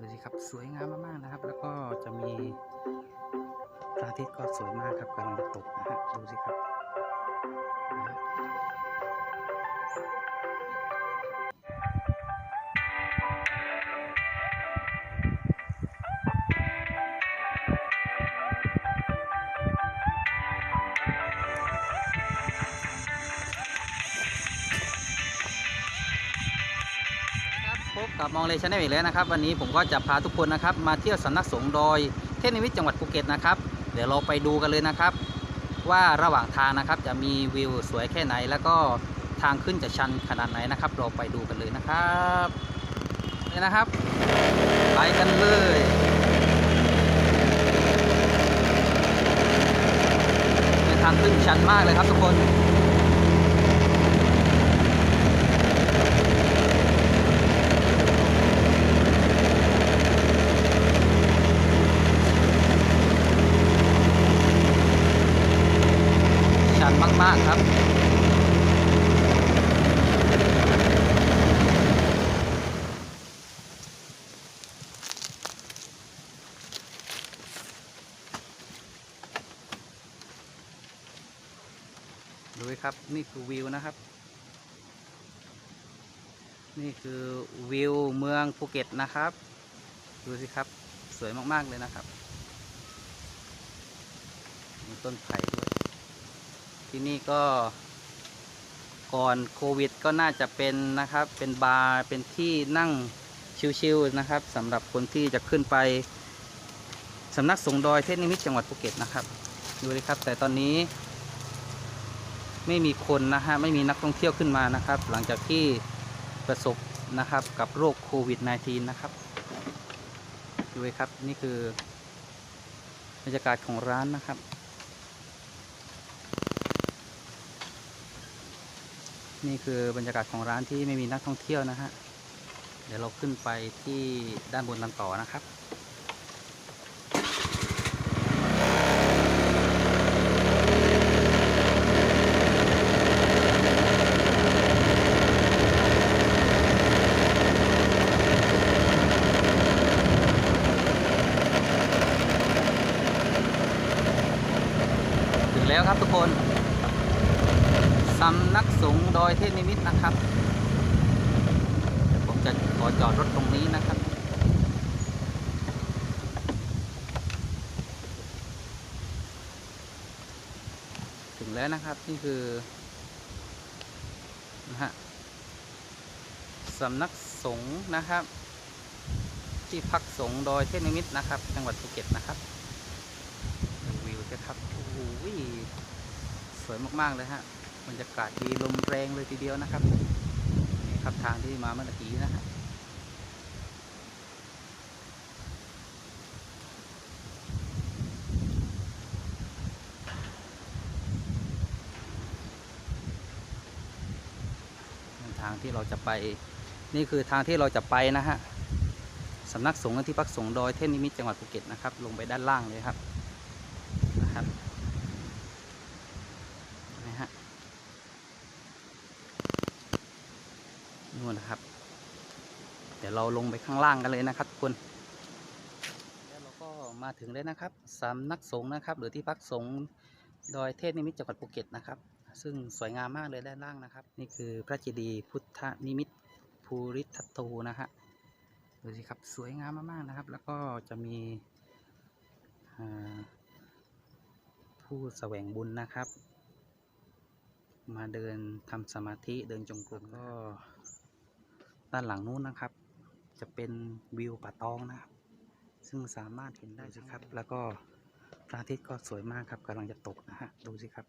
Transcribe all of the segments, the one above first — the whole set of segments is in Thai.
ดูสิครับสวยงามมากๆนะครับ แล้วก็จะมีพระอาทิตย์ก็สวยมากครับกำลังจะตกนะฮะดูสิครับ พบกับมองเลชแนลอีกแล้วนะครับ วันนี้ผมก็จะพาทุกคนนะครับ มาเที่ยวสำนักสงฆ์ดอยเทพนิมิตจังหวัดภูเก็ตนะครับ เดี๋ยวเราไปดูกันเลยนะครับ ว่าระหว่างทางนะครับจะมีวิวสวยแค่ไหน แล้วก็ทางขึ้นจะชันขนาดไหนนะครับ เราไปดูกันเลยนะครับนี่นะครับ ไปกันเลยเป็นทางขึ้นชันมากเลยครับทุกคน มากครับ ดูครับ นี่คือวิวนะครับ นี่คือวิวเมืองภูเก็ตนะครับ ดูสิครับ สวยมาก ๆ เลยนะครับ มีต้นไผ่ด้วย ที่นี่ก็ก่อนโควิดก็น่าจะเป็นนะครับ เป็นบาร์เป็นที่นั่งชิลๆนะครับสำหรับคนที่จะขึ้นไปสำนักสงดอยเทพนิมิตรจังหวัดภูเก็ตนะครับ ดูเลยครับ แต่ตอนนี้ ไม่มีคนนะฮะไม่มีนักท่องเที่ยวขึ้นมานะครับ หลังจากที่ประสบนะครับกับโรคโควิด -19 นะครับ ดูเลยครับนี่คือบรรยากาศของร้านนะครับ นี่คือบรรยากาศของร้านที่ไม่มีนักท่องเที่ยวนะฮะ เดี๋ยวเราขึ้นไปที่ด้านบนกันต่อนะครับถึงแล้วครับทุกคน สำนักสงฆ์ดอยเทพนิมิตรนะครับผมจะขอจอดรถตรงนี้นะครับ ถึงแล้วนะครับนี่คือนะฮะสำนักสงฆ์นะครับ ที่พักสงฆ์ดอยเทพนิมิตรนะครับ จังหวัดภูเก็ตนะครับดูวิวสิครับโอ้โหสวยมาก ๆ เลยฮะ บรรยากาศดีลมแรงเลยทีเดียวนะครับนี่ครับทางที่มาเมื่อกี้นะฮะทางที่เราจะไป นี่คือทางที่เราจะไปนะฮะสำนักสงฆ์ที่พักสงฆ์ดอยเทพนิมิตรจังหวัดภูเก็ตนะครับ ลงไปด้านล่างเลยครับนะครับเห็นไหมฮะ นู่นนะครับ เดี๋ยวเราลงไปข้างล่างกันเลยนะครับทุกคนแล้วเราก็มาถึงแล้วนะครับสำนักสงฆ์นะครับ หรือที่พักสงฆ์ดอยเทพนิมิตรจังหวัดภูเก็ตนะครับ ซึ่งสวยงามมากเลยด้านล่างนะครับ นี่คือพระเจดีย์พุทธนิมิตรภูริทัตโตนะฮะดูสิครับสวยงามมากๆนะครับ แล้วก็จะมีผู้แสวงบุญนะครับ มาเดินทำสมาธิเดินจงกรมก็ ด้านหลังนู้นนะครับ จะเป็นวิวป่าตองนะครับ ซึ่งสามารถเห็นได้สิครับ แล้วก็พระอาทิตย์ก็สวยมากครับกำลังจะตกนะฮะดูสิครับ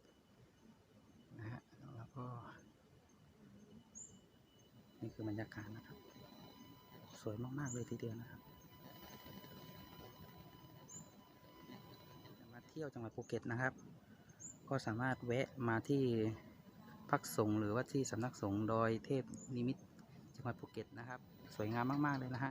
นะฮะแล้วก็ นี่คือบรรยากาศนะครับ สวยมากๆเลยทีเดียวนะครับมาเที่ยวจังหวัดภูเก็ตนะครับ ก็สามารถแวะมาที่พักสงหรือว่าที่สำนักสงฆ์ดอยเทพนิมิต จังหวัดภูเก็ตนะครับ สวยงามมาก ๆ เลยนะฮะ